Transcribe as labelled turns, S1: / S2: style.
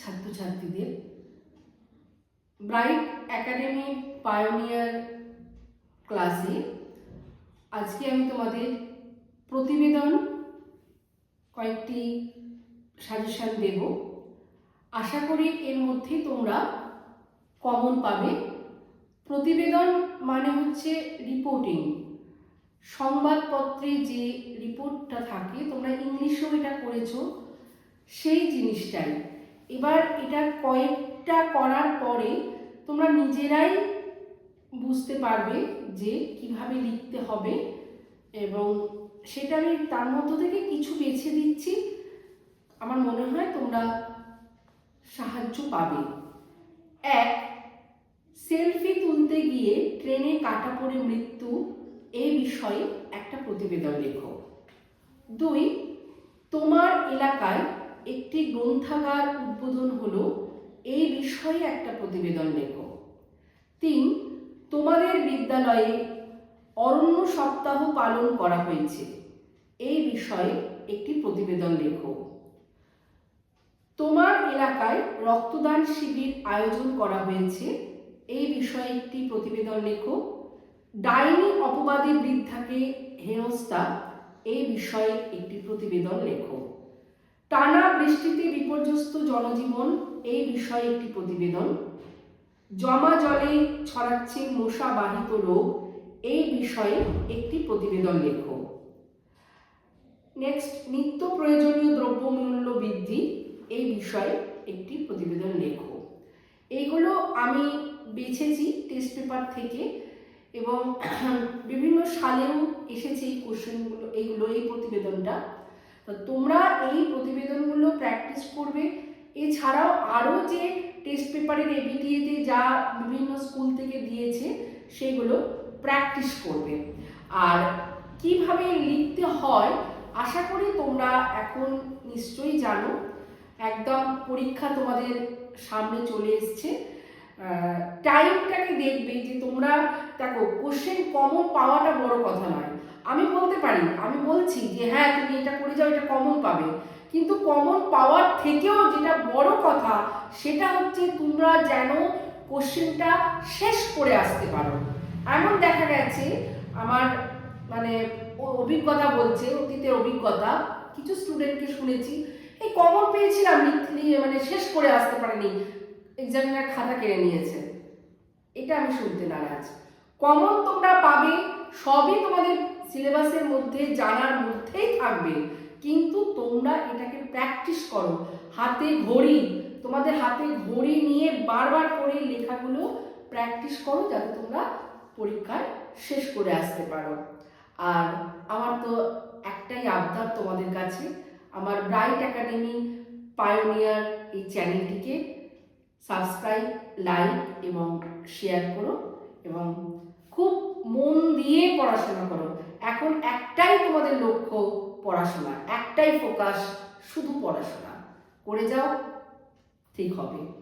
S1: ছাত্রছাত্রীদের, bright academy pioneer ক্লাসে আজকে আমি তোমাদের প্রতিবেদন কয়েকটি সাজেশন দেব। আশা করি এর মধ্যে তোমরা কমন পাবে। প্রতিবেদন মানে হচ্ছে রিপোর্টিং সংবাদপত্রে যে রিপোর্টটা থাকে, তোমরা ইংলিশেও এটা করেছ। সেই জিনিসটাই। এবার এটা কয়েকটা করার পরে তোমরা নিজেরাই বুঝতে পারবে যে কীভাবে লিখতে হবে এবং সেটা আমি তার মধ্য থেকে কিছু বেছে দিচ্ছি। আমার মনে হয় তোমরা সাহায্য পাবে। এক, সেলফি তুলতে গিয়ে ট্রেনে কাটা পড়ে মৃত্যু এই বিষয়ে একটা প্রতিবেদন লেখো। দুই, তোমার এলাকায় একটি গ্রন্থাগার উদ্বোধন হলো, এই বিষয়ে একটা প্রতিবেদন লেখো। তিন, তোমাদের বিদ্যালয়ে অরণ্য সপ্তাহ পালন করা হয়েছে। এই বিষয়ে একটি প্রতিবেদন লেখো। তোমার এলাকায় রক্তদান শিবির আয়োজন করা হয়েছে। এই বিষয়ে একটি প্রতিবেদন লেখো। ডাইনি অপবাদী বৃদ্ধাকে হেনস্থা। এই বিষয়ে একটি প্রতিবেদন লেখো। টানা বৃষ্টিতে বিপর্যস্ত জনজীবন, এই বিষয়ে একটি প্রতিবেদন। জমা জলে ছড়াচ্ছে মশা বাহিত রোগ, এই বিষয়ে একটি প্রতিবেদন লেখো। নেক্সট নিত্য প্রয়োজনীয় দ্রব্যমূল্য বৃদ্ধি, এই বিষয়ে একটি প্রতিবেদন লেখো। এইগুলো আমি বেছেছি টেস্ট পেপার থেকে এবং বিভিন্ন সালেও এসেছে এই কোশ্চেনগুলো এইগুলো, এই প্রতিবেদনটা। তো তোমরা এই প্রতিবেদনগুলো প্র্যাকটিস করবে। এছাড়াও আরও যে টেস্ট পেপারের এবিটিএতে যা বিভিন্ন স্কুল থেকে দিয়েছে, সেগুলো প্র্যাকটিস করবে। আর কীভাবে লিখতে হয়, আশা করি তোমরা এখন নিশ্চয়ই জানো। একদম পরীক্ষা তোমাদের সামনে চলে এসছে। টাইমটাকে দেখবে যে তোমরা, দেখো কোশ্চেন কমন পাওয়াটা বড় কথা নয়। আমি বলতে পারি, আমি বলছি যে হ্যাঁ তুমি এটা করে যাও, এটা কমন পাবে। কিন্তু কমন পাওয়ার থেকেও যেটা বড় কথা, সেটা হচ্ছে তোমরা যেন কোশ্চেনটা শেষ করে আসতে পারো। এমন দেখা গেছে, আমার মানে অভিজ্ঞতা বলছে, অতীতের অভিজ্ঞতা, কিছু স্টুডেন্টকে শুনেছি, এই কমন পেয়েছিলাম লিখলি- মানে শেষ করে আসতে পারেনি এক্সামিনার খাতা কেড়ে নিয়েছে। এটা আমি শুনতে নারাজ। কমন তোমরা পাবে, সবই তোমাদের সিলেবাসের মধ্যে জানার মধ্যেই থাকবে। কিন্তু তোমরা এটাকে প্র্যাকটিস করো। হাতে ঘড়ি, তোমাদের হাতে ঘড়ি নিয়ে বারবার করে লেখাগুলো প্র্যাকটিস করো যাতে তোমরা পরীক্ষায় শেষ করে আসতে পারো। আর আমার তো একটাই আবদার তোমাদের কাছে, আমার ব্রাইট একাডেমি পায়োনিয়ার এই চ্যানেলটিকে সাবস্ক্রাইব লাইক এবং শেয়ার করো এবং খুব মন দিয়ে পড়াশোনা করো। এখন একটাই তোমাদের লক্ষ্য পড়াশোনা, একটাই ফোকাস শুধু পড়াশোনা। করে যাও, ঠিক হবে।